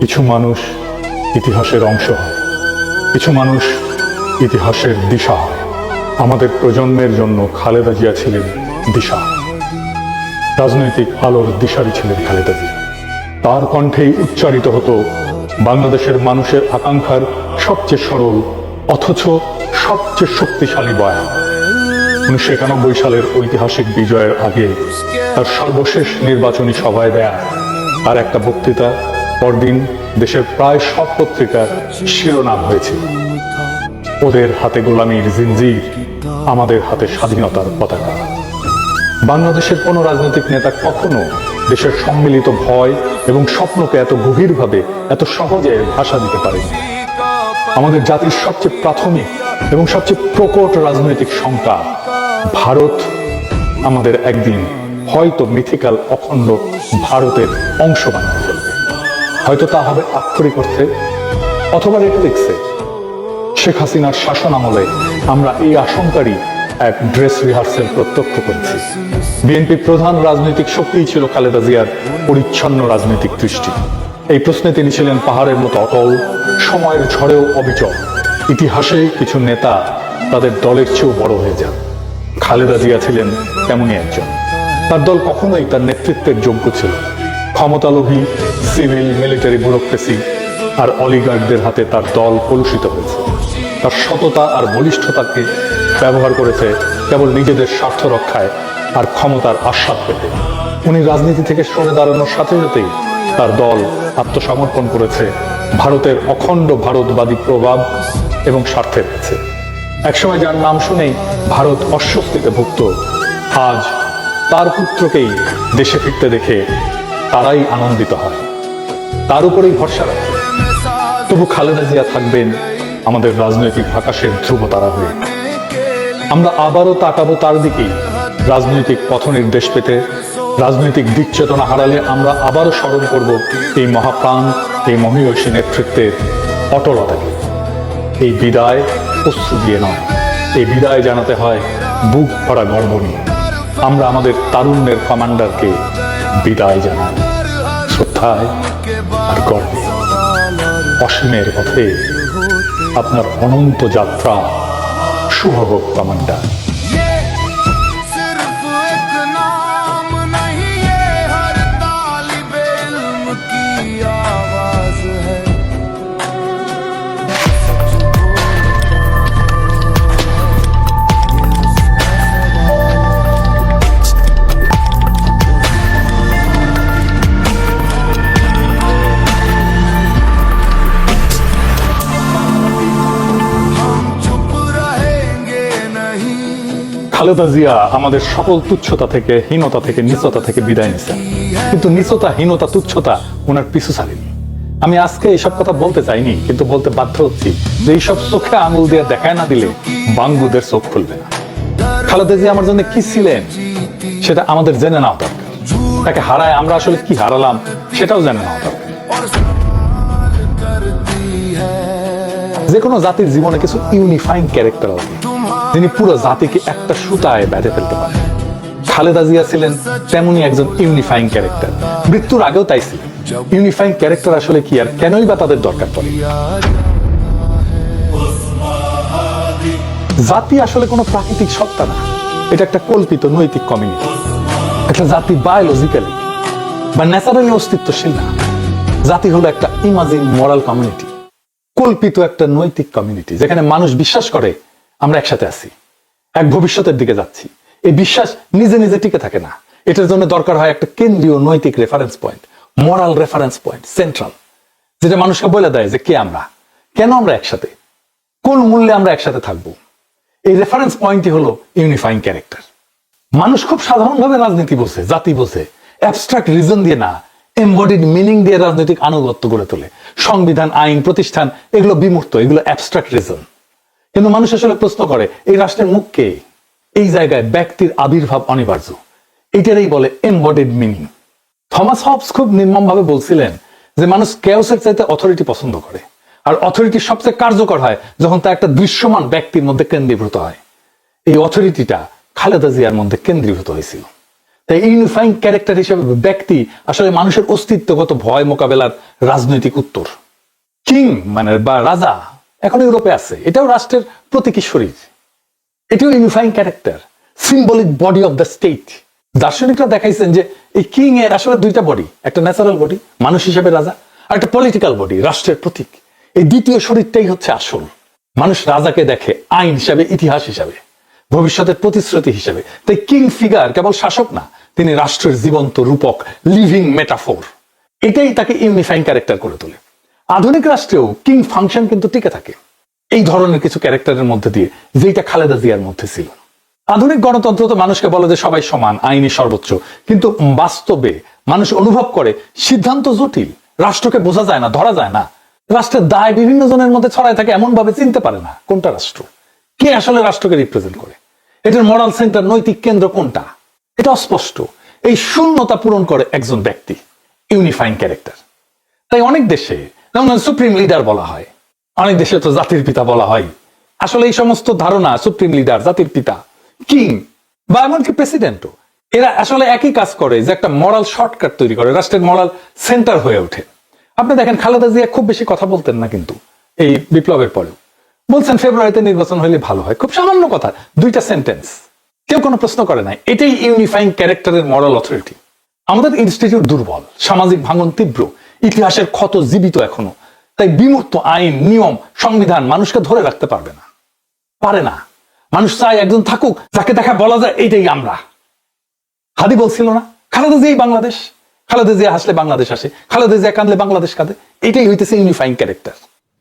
কিছু মানুষ ইতিহাসের অংশ হয়, কিছু মানুষ ইতিহাসের দিশা হয়। আমাদের প্রজন্মের জন্য খালেদা জিয়া ছিলেন দিশা। রাজনৈতিক আলোর দিশারি ছিলেন খালেদা জিয়া। তার কণ্ঠেই উচ্চারিত হতো, বাংলাদেশের মানুষের আকাঙ্ক্ষার সবচেয়ে সরল, অথচ সবচেয়ে শক্তিশালী বয়ান। উনিশশো একানব্বই সালের ঐতিহাসিক বিজয়ের আগে তার সর্বশেষ নির্বাচনী সভায় দেয়া আর একটা বক্তৃতা পরদিন দেশের প্রায় সব পত্রিকার শিরোনাম হয়েছিল ওদের হাতে গোলামীর জিনজির, আমাদের হাতে স্বাধীনতার পতাকা। বাংলাদেশের কোনো রাজনৈতিক নেতা কখনো দেশের সম্মিলিত ভয় এবং স্বপ্নকে এত গভীরভাবে, এত সহজে ভাষা দিতে পারেনি। আমাদের জাতির সবচেয়ে প্রাথমিক এবং সবচেয়ে প্রকট রাজনৈতিক শঙ্কা ভারত। আমাদের একদিন হয়তো মিথিক্যাল অখণ্ড ভারতের অংশ বানিয়ে ফেলবে হয়তো তা হবে আক্ষরিক অর্থে অথবা দেখছে শেখ হাসিনার শাসন আমলে আমরা এই আশঙ্কারই এক ড্রেস রিহার্সেল প্রত্যক্ষ করেছি। বিএনপির প্রধান রাজনৈতিক শক্তিই ছিল খালেদা জিয়ার পরিচ্ছন্ন রাজনৈতিক দৃষ্টি। এই প্রশ্নে তিনি ছিলেন পাহাড়ের মতো অটল, সময়ের ঝড়েও অবিচল। ইতিহাসে কিছু নেতা তাদের দলের চেয়েও বড় হয়ে যান। খালেদা জিয়া ছিলেন তেমনই একজন। তার দল কখনোই তার নেতৃত্বের যোগ্য ছিল। ক্ষমতালোভী সিভিল মিলিটারি ব্যুরোক্রেসি আর অলিগার্ডদের হাতে তার দল কলুষিত হয়েছে। তার সততা আর বলিষ্ঠতাকে ব্যবহার করেছে কেবল নিজেদের স্বার্থ রক্ষায় আর ক্ষমতার আস্বাদ পেতে। উনি রাজনীতি থেকে সরে দাঁড়ানোর সাথে সাথেই তার দল আত্মসমর্পণ করেছে, ভারতের অখণ্ড ভারতবাদী প্রভাব এবং স্বার্থের কাছে একসময় যার নাম শুনেই ভারত অস্বস্তিতে ভুগত, আজ তার পুত্রকেই দেশে ফিরতে দেখে তারাই আনন্দিত হয়। তার উপরেই ভরসা রাখে। তবু খালেদা জিয়া থাকবেন আমাদের রাজনৈতিক আকাশের ধ্রুব তারা হয়ে। আমরা আবারও তাকাবো তার দিকেই। রাজনৈতিক পথ নির্দেশ পেতে, রাজনৈতিক দিক চেতনা হারালে আমরা আবারও স্মরণ করব এই মহাপ্রাণ, এই মহিষী নেতৃত্বের অটলতাকে। এই বিদায় অশ্রু দিয়ে নয়। এই বিদায় জানাতে হয় বুক ভরা গর্ব নিয়ে। আমরা আমাদের তারুণ্যের কমান্ডারকে বিদায় জানাই। শ্রদ্ধায় আর গর্বে অসীমের পথে আপনার অনন্ত যাত্রা শুভ হোক কমান্ডার খালেদা জিয়া আমাদের সকল তুচ্ছতা থেকে, হীনতা থেকে, নিচতা থেকে বিদায় নিছেন কিন্তু নিচতা, হীনতা, তুচ্ছতা ওনার পিছু ছাড়েনি। আমি আজকে এইসব কথা বলতে চাইনি, কিন্তু বলতে বাধ্য হচ্ছি যে এইসব চোখে আঙুল দিয়ে দেখায় না দিলে বাঙ্গুদের চোখ খুলবে না। খালেদা জিয়া আমার জন্য কি ছিলেন, সেটা আমাদের জেনে নাও দরকার। তাকে হারায় আমরা আসলে কি হারালাম, সেটাও জেনে নাও দরকার। যে কোনো জাতির জীবনে কিছু ইউনিফাইং ক্যারেক্টার আছে। যিনি পুরো জাতিকে একটা সুতায় বেঁধে ফেলতে পারেন। খালেদা জিয়া ছিলেন তেমনই একজন ইউনিফাইং ক্যারেক্টার মৃত্যুর আগেও তাই ছিলেন ইউনিফাইং ক্যারেক্টার আসলে কি আর কেনই বা তাদের দরকার পড়ে? জাতি আসলে কোনো প্রাকৃতিক সত্তা না। এটা একটা কল্পিত নৈতিক কমিউনিটি একটা জাতি বায়োলজিক্যালি বা ন্যাচারালি অস্তিত্বশীল না। জাতি হলো একটা ইমাজিন মরাল কমিউনিটি কল্পিত একটা নৈতিক কমিউনিটি যেখানে মানুষ বিশ্বাস করে আমরা একসাথে আছি। এক ভবিষ্যতের দিকে যাচ্ছি। এই বিশ্বাস নিজে নিজে টিকে থাকে না। এটার জন্য দরকার হয় একটা কেন্দ্রীয় নৈতিক reference point moral reference point central যেটা মানুষকে বলে দেয় যে কে আমরা? কেন আমরা একসাথে? কোন মূল্যে আমরা একসাথে থাকব? এই রেফারেন্স পয়েন্টই হলো ইউনিফাইং ক্যারেক্টার মানুষ খুব সাধারণভাবে রাজনীতি বোঝে, জাতি বোঝে। অ্যাবস্ট্রাক্ট রিজন দিয়ে না এমবডিড মিনিং দিয়ে রাজনৈতিক আনুগত্য গড়ে তোলে। সংবিধান, আইন, প্রতিষ্ঠান, এগুলো বিমূর্ত, এগুলো অ্যাবস্ট্রাক্ট রিজন কিন্তু মানুষ আসলে প্রশ্ন করে, এই রাষ্ট্রের মুখ কে? এই জায়গায় ব্যক্তির আবির্ভাব অনিবার্য। এটারই বলে এমবডিড মিনিং থমাস হবস খুব নির্মমভাবে বলছিলেন যে মানুষ কেওসের চাইতে অথরিটি পছন্দ করে। আর অথরিটি সবচেয়ে কার্যকর হয় যখন তা একটা দৃশ্যমান ব্যক্তির মধ্যে কেন্দ্রীভূত হয়। এই অথরিটিটা খালেদা জিয়ার মধ্যে কেন্দ্রীভূত হয়েছিল। তাই ইউনিফাইং ক্যারেক্টার হিসেবে ব্যক্তি আসলে মানুষের অস্তিত্বগত ভয় মোকাবেলার রাজনৈতিক উত্তর। কিং মানে বা রাজা এখন ইউরোপে আছে। এটাও রাষ্ট্রের প্রতীকী শরীর। এটিও unifying character symbolic body of the state দার্শনিকরা দেখাইছেন যে এই কিং এর আসলে দুইটা বডি একটা ন্যাচারাল বডি মানুষ হিসেবে রাজা, আর একটা পলিটিক্যাল বডি রাষ্ট্রের প্রতীক। এই দ্বিতীয় শরীরটাই হচ্ছে আসল। মানুষ রাজাকে দেখে, আইন হিসাবে, ইতিহাস হিসাবে, ভবিষ্যতের প্রতিশ্রুতি হিসেবে। তাই কিং ফিগার কেবল শাসক না, তিনি রাষ্ট্রের জীবন্ত রূপক লিভিং মেটাফোর এটাই তাকে ইউনিফাইং ক্যারেক্টার করে তোলে। আধুনিক রাষ্ট্রেও কিং ফাংশন কিন্তু টিকে থাকে। এই ধরনের কিছু ক্যারেক্টারের মধ্যে দিয়ে যেটা খালেদা জিয়ার মধ্যে ছিল। আধুনিক গণতন্ত্র তো মানুষকে বলে যে সবাই সমান আইনি সর্বোচ্চ। কিন্তু বাস্তবে মানুষ অনুভব করে, সিদ্ধান্ত জটিল। রাষ্ট্রকে বোঝা যায় না, ধরা যায় না। রাষ্ট্রের দায় বিভিন্ন জনের মধ্যে ছড়ায় থাকে এমন ভাবে চিনতে পারে না কোনটা রাষ্ট্র। কে আসলে রাষ্ট্রকে রিপ্রেজেন্ট করে? এটার মরাল সেন্টার নৈতিক কেন্দ্র কোনটা? এটা অস্পষ্ট। এই শূন্যতা পূরণ করে একজন ব্যক্তি ইউনিফাইং ক্যারেক্টার তাই অনেক দেশে যেমন সুপ্রিম লিডার বলা হয়। অনেক দেশে তো জাতির পিতা বলা হয়। আসলে এই সমস্ত ধারণা সুপ্রিম লিডার জাতির পিতা কিং বা এমনকি প্রেসিডেন্টও এরা আসলে একই কাজ করে যে একটা মরাল শর্টকাট তৈরি করে, রাষ্ট্রের মরাল সেন্টার হয়ে ওঠে। আপনি দেখেন খালেদা জিয়া খুব বেশি কথা বলতেন না কিন্তু এই বিপ্লবের পরেও। বলছেন ফেব্রুয়ারিতে নির্বাচন হলে ভালো হয়। খুব সামান্য কথা, দুইটা সেন্টেন্স কেউ কোনো প্রশ্ন করে নাই। এটাই ইউনিফাইং ক্যারেক্টারের মরাল অথরিটি আমাদের ইনস্টিটিউট দুর্বল, সামাজিক ভাঙন তীব্র। ইতিহাসের ক্ষত জীবিত এখনও। তাই বিমূর্ত আইন, নিয়ম, সংবিধান মানুষকে ধরে রাখতে পারবে না। পারে না। মানুষ চায় একজন থাকুক, যাকে দেখা বলা যায় এইটাই আমরা। হাদি বলছিল না, খালেদা জিয়াই বাংলাদেশ। খালেদা জিয়া হাসলে বাংলাদেশ আসে, খালেদা জিয়া কাঁদলে বাংলাদেশ কাঁদে। এটাই হইতেছে ইউনিফাইং ক্যারেক্টার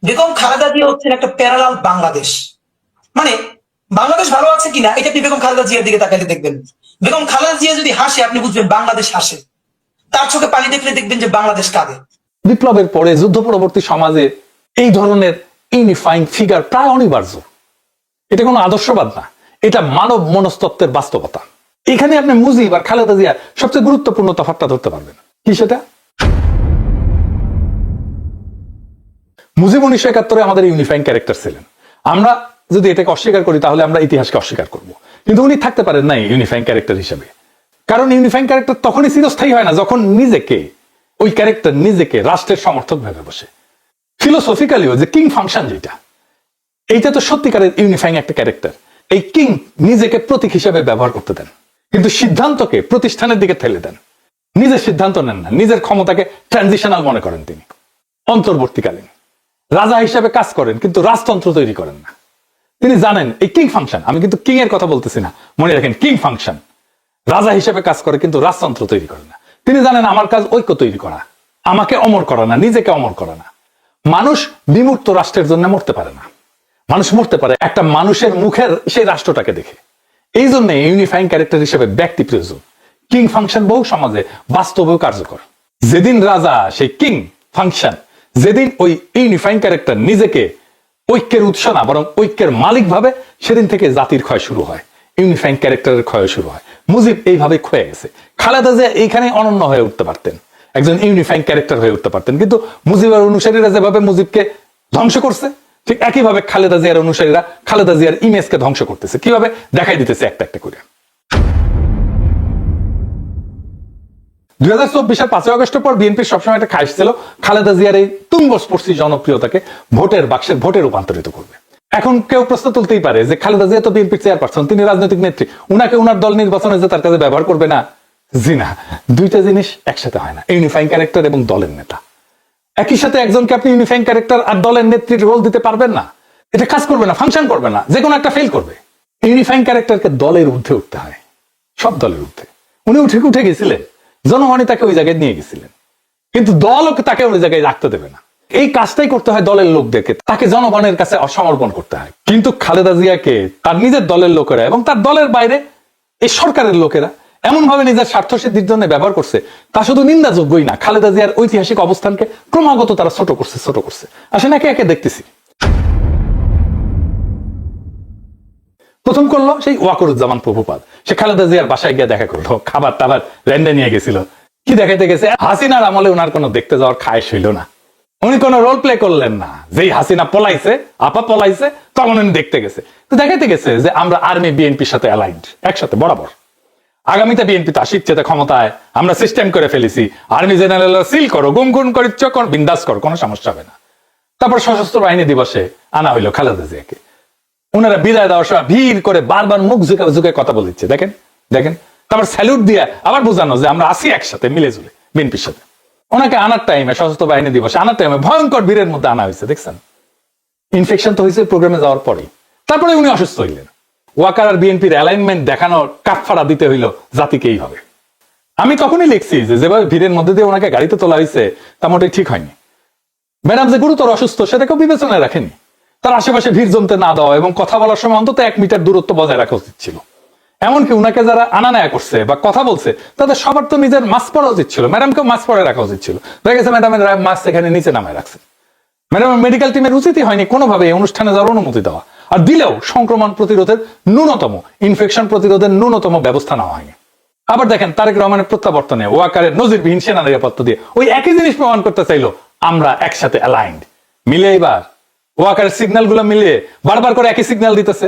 বেগম খালেদা জিয়া হচ্ছেন একটা প্যারালাল বাংলাদেশ। মানে বাংলাদেশ ভালো আছে কিনা, এটা আপনি বেগম খালেদা জিয়ার দিকে তাকাইলে দেখবেন। বেগম খালেদা জিয়া যদি হাসে, আপনি বুঝবেন বাংলাদেশ হাসে। তার চোখে পানি দেখলে দেখবেন যে বাংলাদেশ কাঁদে। বিপ্লবের পরে যুদ্ধ পরবর্তী সমাজে এই ধরনের ইউনিফাইং ফিগার প্রায় অনিবার্য। এটা কোনো আদর্শবাদ না। এটা মানব মনস্তত্ত্বের বাস্তবতা। এখানে আপনি মুজিব আর খালেদা জিয়া সবচেয়ে গুরুত্বপূর্ণ তফাৎটা ধরতে পারবেন। কি সেটা? মুজিব উনিশশো একাত্তরে আমাদের ইউনিফাইং ক্যারেক্টার ছিলেন। আমরা যদি এটাকে অস্বীকার করি, তাহলে আমরা ইতিহাসকে অস্বীকার করব। কিন্তু উনি থাকতে পারেন নাই ইউনিফাইং ক্যারেক্টার হিসেবে। কারণ ইউনিফাইং ক্যারেক্টার তখনই চিরস্থায়ী হয় না, যখন নিজেকে ওই ক্যারেক্টার নিজেকে রাষ্ট্রের সমর্থক ভেবে বসে। ফিলোসফিক্যালিও যে কিং ফাংশন যেটা, এইটা তো সত্যিকারের ইউনিফাইং একটা ক্যারেক্টার এই কিং নিজেকে প্রতীক হিসেবে ব্যবহার করতে দেন, কিন্তু সিদ্ধান্তকে প্রতিষ্ঠানের দিকে ঠেলে দেন। নিজের সিদ্ধান্ত নেন না, নিজের ক্ষমতাকে ট্রানজিশনাল মনে করেন তিনি। অন্তর্বর্তীকালীন। রাজা হিসেবে কাজ করেন, কিন্তু রাজতন্ত্র তৈরি করেন না। তিনি জানেন, এই কিং ফাংশন আমি কিন্তু কিং এর কথা বলতেছি না, মনে রাখেন কিং ফাংশন রাজা হিসেবে কাজ করে, কিন্তু রাজতন্ত্র তৈরি করে না। তিনি জানেন আমার কাজ ঐক্য তৈরি করা। আমাকে অমর করা না, নিজেকে অমর করা না। মানুষ বিমূর্ত রাষ্ট্রের জন্য মরতে পারে না। মানুষ মরতে পারে, একটা মানুষের মুখের সেই রাষ্ট্রটাকে দেখে। এই জন্য ইউনিফাইং ক্যারেক্টার হিসেবে ব্যক্তি প্রয়োজন। কিং ফাংশন বহু সমাজে বাস্তবেও কার্যকর। যেদিন রাজা, সেই কিং ফাংশন যেদিন ওই ইউনিফাইং ক্যারেক্টার নিজেকে ঐক্যের উৎস না, বরং ঐক্যের মালিক ভাবে, সেদিন থেকে জাতির ক্ষয় শুরু হয়। ইউনিফাইং ক্যারেক্টারের ক্ষয় শুরু হয়। মুজিব এইভাবে ক্ষয়ে গেছে। খালেদা জিয়া এইখানে অনন্য হয়ে উঠতে পারতেন। একজন ইউনিফাইং ক্যারেক্টার হয়ে উঠতে পারতেন। কিন্তু মুজিবের অনুসারীরা যেভাবে মুজিবকে ধ্বংস করছে, ঠিক একইভাবে খালেদা জিয়ার অনুসারীরা খালেদা জিয়ার ইমেজকে ধ্বংস করতেছে। কীভাবে? দেখাই দিতেছে একটা একটা করে। দুই হাজার চব্বিশের পাঁচই আগস্টের পর বিএনপির সবসময় একটা খাইশ ছিল, খালেদা জিয়ার এই তুঙ্গস্পর্শী জনপ্রিয়তাকে ভোটের বাক্সের ভোটে রূপান্তরিত করবে। এখন কেউ প্রশ্ন তুলতেই পারে যে খালেদা জিয়া তো বিএনপির চেয়ারপারসন তিনি রাজনৈতিক নেত্রী, উনাকে উনার দল নির্বাচনে যে তার কাছে ব্যবহার করবে না জি না দুইটা জিনিস একসাথে হয় না ইউনিফাইং ক্যারেক্টার এবং দলের নেতা। একই সাথে একজনকে আপনি ইউনিফাইং ক্যারেক্টার আর দলের নেত্রীর রোল দিতে পারবেন না। এটা কাজ করবে না ফাংশন করবে না, যে কোনো একটা ফেল করবে। ইউনিফাইং ক্যারেক্টারকে দলের ঊর্ধ্বে উঠতে হয়, সব দলের ঊর্ধ্বে। উনি উঠে উঠে গেছিলেন, জনগণই তাকে ওই জায়গায় নিয়ে গেছিলেন। কিন্তু দল তাকে ওই জায়গায় রাখতে দেবে না। এই কাজটাই করতে হয় দলের লোকদেরকে, তাকে জনগণের কাছে অসমর্পণ করতে হয়। কিন্তু খালেদা জিয়াকে তার নিজের দলের লোকেরা এবং তার দলের বাইরে এই সরকারের লোকেরা এমন ভাবে নিজের স্বার্থ সিদ্ধির জন্য ব্যবহার করছে, তা শুধু নিন্দাযোগ্যই না। খালেদা জিয়ার ঐতিহাসিক অবস্থানকে ক্রমাগত তারা ছোট করছে ছোট করছে। আসেন একে একে দেখতেছি। প্রথম করল সেই ওয়াকরুজ্জামান প্রভুপাদ। সে খালেদা জিয়ার বাসায় গিয়ে দেখা করল, খাবার টাবার রেন্ডে নিয়ে গেছিল। কি দেখাইতে গেছে? হাসিনার আমলে ওনার কোনো দেখতে যাওয়ার খায়স হইল না। উনি কোনো রোল প্লে করলেন না। যেই হাসিনা পলাইছে, আপা পলাইছে, তখন উনি দেখতে গেছে। তো দেখাইতে গেছে যে আমরা আর্মি বিএনপির সাথে অ্যালাইন্ড একসাথে, বরাবর। আগামীতে বিএনপি তো তো ক্ষমতায় আমরা সিস্টেম করে ফেলেছি। আর্মি জেনারেল সিল করো, গুম গুম করে চকর বিন্দাস করো, কোনো সমস্যা হবে না। তারপর সশস্ত্র বাহিনী দিবসে আনা হইল খালেদা জিয়াকে। ওনারা বিদায় দেওয়ার সময় ভিড় করে বারবার মুখ ঝুঁকে ঝুঁকে কথা বলিচ্ছে দেখেন দেখেন। তারপর স্যালুট দিয়ে আবার বোঝানো যে আমরা আসি একসাথে, মিলে জুলে, বিএনপির সাথে। ওনাকে আনার টাইমে সশস্ত্র বাহিনী দিবসে আনার টাইমে ভয়ঙ্কর ভিড়ের মধ্যে আনা হয়েছে, দেখছেন? ইনফেকশন তো হয়েছে প্রোগ্রামে যাওয়ার পরেই। তারপরে উনি অসুস্থ হইলেন। ওয়াকার আর বিএনপির অ্যালাইনমেন্ট দেখানোর কাঠফাড়া দিতে হইল জাতিকেই হবে। আমি তখনই লিখছি যে যেভাবে ভিড়ের মধ্যে দিয়ে ওনাকে গাড়িতে তোলা হয়েছে তা মোটেই ঠিক হয়নি। ম্যাডাম যে গুরুতর অসুস্থ সেটাকেও বিবেচনায় রাখেনি। তার আশেপাশে ভিড় জমতে না দেওয়া এবং কথা বলার সময় অন্তত এক মিটার দূরত্ব বজায় রাখা উচিত ছিল। এমনকি উনাকে যারা আনা নেয়া করছে বা কথা বলছে, তাদের সবার তো নিজের মাস্ক পরা উচিত ছিল। ম্যাডামকেও মাস্ক পরে রাখা উচিত ছিল। দেখা গেছে ম্যাডামের মাস্ক এখানে নিচে নামায় রাখছে। ম্যাডাম মেডিকেল টিমের উচিতই হয়নি কোনোভাবে এই অনুষ্ঠানে যাওয়ার অনুমতি দেওয়া। আর দিলেও সংক্রমণ প্রতিরোধের ন্যূনতম ইনফেকশন প্রতিরোধের ন্যূনতম ব্যবস্থা নেওয়া হয়নি। আবার দেখেন, তারেক রহমানের প্রত্যাবর্তনে ওয়াকারের নজিরবিহীন সেনা নিরাপত্তা দিয়ে ওই একই জিনিস প্রমাণ করতে চাইলো, আমরা একসাথে অ্যালাইন্ড মিলে এবার, ওয়াকারের সিগন্যালগুলো মিলিয়ে বারবার করে একই সিগন্যাল দিতেছে।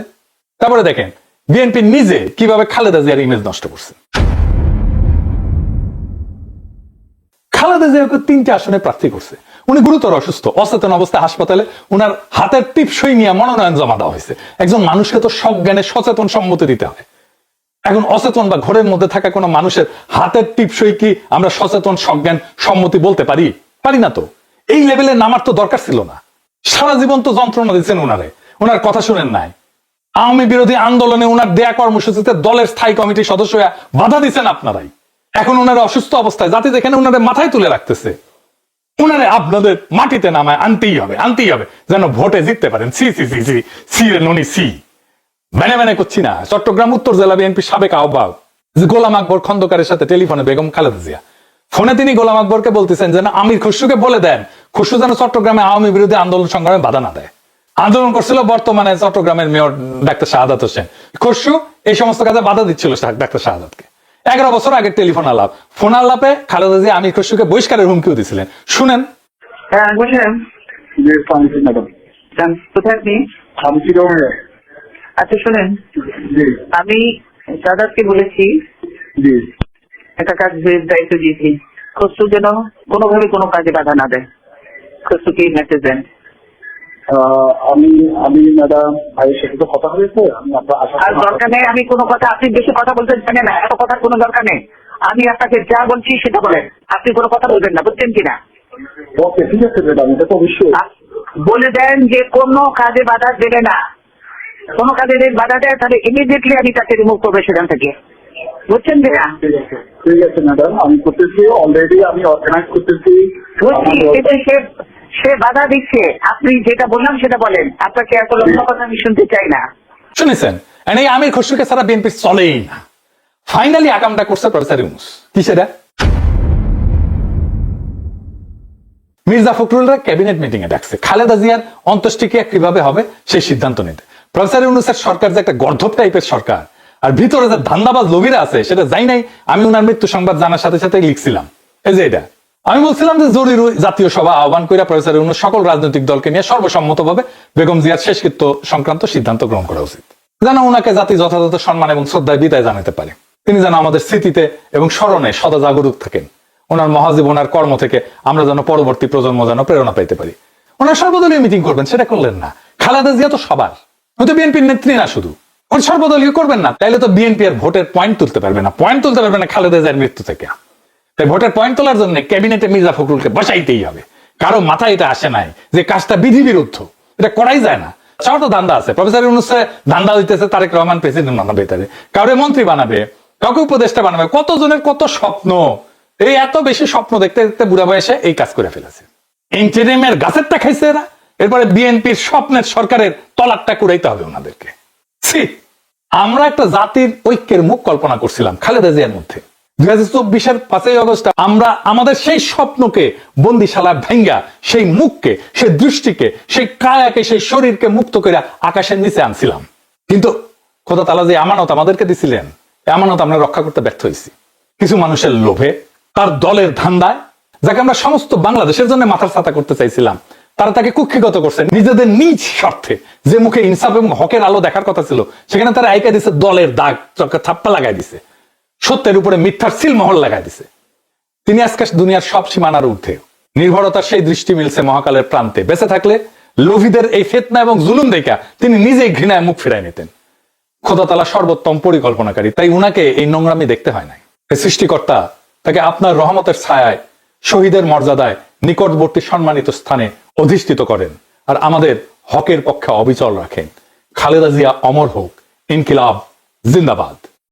তারপরে দেখেন, বিএনপি নিজে কীভাবে খালেদা জিয়ার ইমেজ নষ্ট করছে। খালেদা জিয়াকে তিনটে আসনে প্রার্থী করছে। উনি গুরুতর অসুস্থ, অচেতন অবস্থায় হাসপাতালে উনার হাতের টিপসই নিয়ে মনোনয়ন জমা দেওয়া হয়েছে। একজন মানুষকে তো সব জ্ঞানে সচেতন সম্মতি দিতে হয়। এখন অচেতন বা ঘরের মধ্যে থাকা কোনো মানুষের হাতের টিপসই কি আমরা সচেতন, সজ্ঞান সম্মতি বলতে পারি? পারি না তো। এই লেভেলে নামার তো দরকার ছিল না। সারা জীবন তো যন্ত্রণা দিচ্ছেন উনারে। ওনার কথা শুনেন নাই। আওয়ামী বিরোধী আন্দোলনে ওনার দেয়া কর্মসূচিতে দলের স্থায়ী কমিটির সদস্য বাধা দিচ্ছেন আপনারাই। এখন ওনারা অসুস্থ অবস্থায়, জাতি যেখানে ওনারে মাথায় তুলে রাখতেছে ওনারে আপনাদের মাটিতে নামায়, আনতেই হবে আনতেই হবে। যেন ভোটে জিততে পারেন। সি সি সি সি সি রে ননি, সি। ব্যানে ব্যানে করছি না। চট্টগ্রাম, উত্তর জেলা বিএনপি সাবেক আহ্বায়ক গোলাম আকবর খন্দকারের সাথে টেলিফোনে বেগম খালেদা জিয়া। ফোনে তিনি গোলাম আকবরকে বলতেছেন যেন আমির খসরুকে বলে দেন, খসরু যেন চট্টগ্রামে আওয়ামী বিরোধী আন্দোলন সংগ্রামে বাধা না দেয়। আন্দোলন করছিল বর্তমানে চট্টগ্রামের মেয়র ডাক্তার শাহাদাত হোসেন। খসরু এই সমস্ত কাজে বাধা দিচ্ছিল ডাক্তার শাহাদাতকে। এগারো বছর আগে টেলিফোন আলাপ। ফোন আলাপে খালেদা জিয়া আমির খসরুকে বহিষ্কারের হুমকিও দিছিলেন। শুনেন। হ্যাঁ বলছিলাম ম্যাডাম। কোথায় আপনি? আচ্ছা শোনেন। জি। আমি দাদাকে বলেছি জি। একটা কাজের দায়িত্ব দিয়েছি। খসরু যেন কোনোভাবে কোনো কাজে বাধা না দেয়। খসরুকে মেসেজ দেন। আমি আমি ম্যাডাম ভাইয়ের সাথে তো কথা হয়েছে আমি আপনার আর দরকার নেই আমি কোনো কথা আপনি বেশি কথা বলতে জানেন না এত কথার কোনো দরকার নেই। আমি আপনাকে যা বলছি সেটা বলেন আপনি কোনো কথা বলবেন না বুঝছেন কিনা? ওকে ঠিক আছে ম্যাডাম এটা তো অবশ্যই। বলে দেন যে কোনো কাজে বাধা দেবে না। কোনো কাজে যদি বাধা দেয় তাহলে ইমিডিয়েটলি আমি তাকে রিমুভ করব সেখান থেকে। বুঝছেন কিনা? ঠিক আছে ম্যাডাম আমি করতেছি অলরেডি আমি অর্গানাইজ করতেছি। সে বাধা দিচ্ছে। আপনি যেটা বললাম সেটা বলেন। আপনাকে এত লম্বা কথা আমি শুনতে চাই না। শুনেছেন? এই আমির খসরুকে ছাড়া বিএনপি চলেই না। ফাইনালি আকামটা করছে প্রফেসর ইউনুস। কি সেটা? মির্জা ফখরুলরা ক্যাবিনেট মিটিং এ ডাকছে। খালেদা জিয়ার অন্ত্যেষ্টিক্রিয়া কীভাবে হবে সেই সিদ্ধান্ত নিতে। প্রফেসর ইউনুসের সরকার যে একটা গর্ধব টাইপের সরকার, আর ভিতরে যে ধান্দাবাজ লোভীরা আছে, সেটা যাই নাই, আমি ওনার মৃত্যু সংবাদ জানার সাথে সাথে লিখছিলাম। এই যে এটা। আমি বলছিলাম যে জরুরি জাতীয় সভা আহ্বান করে প্রফেসর ইউনুস সকল রাজনৈতিক দলকে নিয়ে সর্বসম্মতভাবে বেগম জিয়ার শেষকৃত্য সংক্রান্ত সিদ্ধান্ত গ্রহণ করা উচিত। যেন ওনাকে জাতি যথাযথ সম্মান এবং শ্রদ্ধায় বিদায় জানাতে পারে। তিনি যেন আমাদের স্মৃতিতে এবং স্মরণে সদা জাগরুক থাকেন। ওনার মহাজীবনার কর্ম থেকে আমরা যেন পরবর্তী প্রজন্ম যেন প্রেরণা পাইতে পারি। ওনার সর্বদলীয় মিটিং করবেন, সেটা করলেন না। খালেদা জিয়া তো সবার। হয়তো বিএনপির নেত্রী না শুধু। ওর সর্বদলীয় করবেন না। তাইলে তো বিএনপি আর ভোটের পয়েন্ট তুলতে পারবে না। পয়েন্ট তুলতে পারবে না খালেদা জিয়ার মৃত্যু থেকে। তাই ভোটের পয়েন্ট তোলার জন্য ক্যাবিনেটে মির্জা ফখরুলকে বসাইতেই হবে। কারও মাথায় এটা আসে নাই যে কাজটা বিধি বিরুদ্ধ। এটা করাই যায় না। চাও তো ধান্দা আছে। প্রফেসর ইউনুসে ধান্দা হইতেছে তারেক রহমান, প্রেসিডেন্ট বানাবে তাদের কাউরে মন্ত্রী বানাবে, কাউকে উপদেষ্টা বানাবে, কতজনের কত স্বপ্ন? এই এত বেশি স্বপ্ন দেখতে দেখতে বুড়া বয়সে এই কাজ করে ফেলেছে। ইন্টারিমের গাছেরটা খাইছে এরা। এরপরে বিএনপির স্বপ্নের সরকারের তলারটা কুড়াইতে হবে ওনাদেরকে। আমরা একটা জাতির ঐক্যের মুখ কল্পনা করছিলাম খালেদা জিয়ার মধ্যে। দুই হাজার চব্বিশের পাঁচই অগস্ট আমরা আমাদের সেই স্বপ্নকে, বন্দিশালা ভেঙ্গা, সেই মুখকে, সেই দৃষ্টিকে, সেই কায়াকে, সেই শরীরকে মুক্ত করে আকাশের নিচে আনছিলাম। কিন্তু খোদা তালা যে আমানত আমাদেরকে দিছিলেন আমরা রক্ষা করতে ব্যর্থ হয়েছি। কিছু মানুষের লোভে, তার দলের ধান্দায়, যাকে আমরা সমস্ত বাংলাদেশের জন্য মাথার ছাতা করতে চাইছিলাম, তারা তাকে কুক্ষিগত করছে নিজেদের নিজ স্বার্থে। যে মুখে ইনসাফ এবং হকের আলো দেখার কথা ছিল, সেখানে তারা আইকা দিছে দলের দাগ চক্কা থাপ্পা লাগাই দিছে। সত্যের উপরে মিথ্যার সিলমহল লাগাই দিছে। তিনি আজকে দুনিয়ার সব সীমানার ঊর্ধ্বে। নির্ভরতার সেই দৃষ্টি মিলছে মহাকালের প্রান্তে। বেঁচে থাকলে লোভীদের এই ফেতনা এবং জুলুম দেখা তিনি নিজেই ঘৃণায় মুখ ফিরাই নিতেন। খোদাতালা সর্বোত্তম পরিকল্পনাকারী, তাই উনাকে এই নোংরামি দেখতে হয় নাই। সৃষ্টিকর্তা তাকে আপনার রহমতের ছায়ায়, শহীদের মর্যাদায় নিকটবর্তী সম্মানিত স্থানে অধিষ্ঠিত করেন আর আমাদের হকের পক্ষে অবিচল রাখেন। খালেদা জিয়া অমর হোক, ইনকিলাব, জিন্দাবাদ।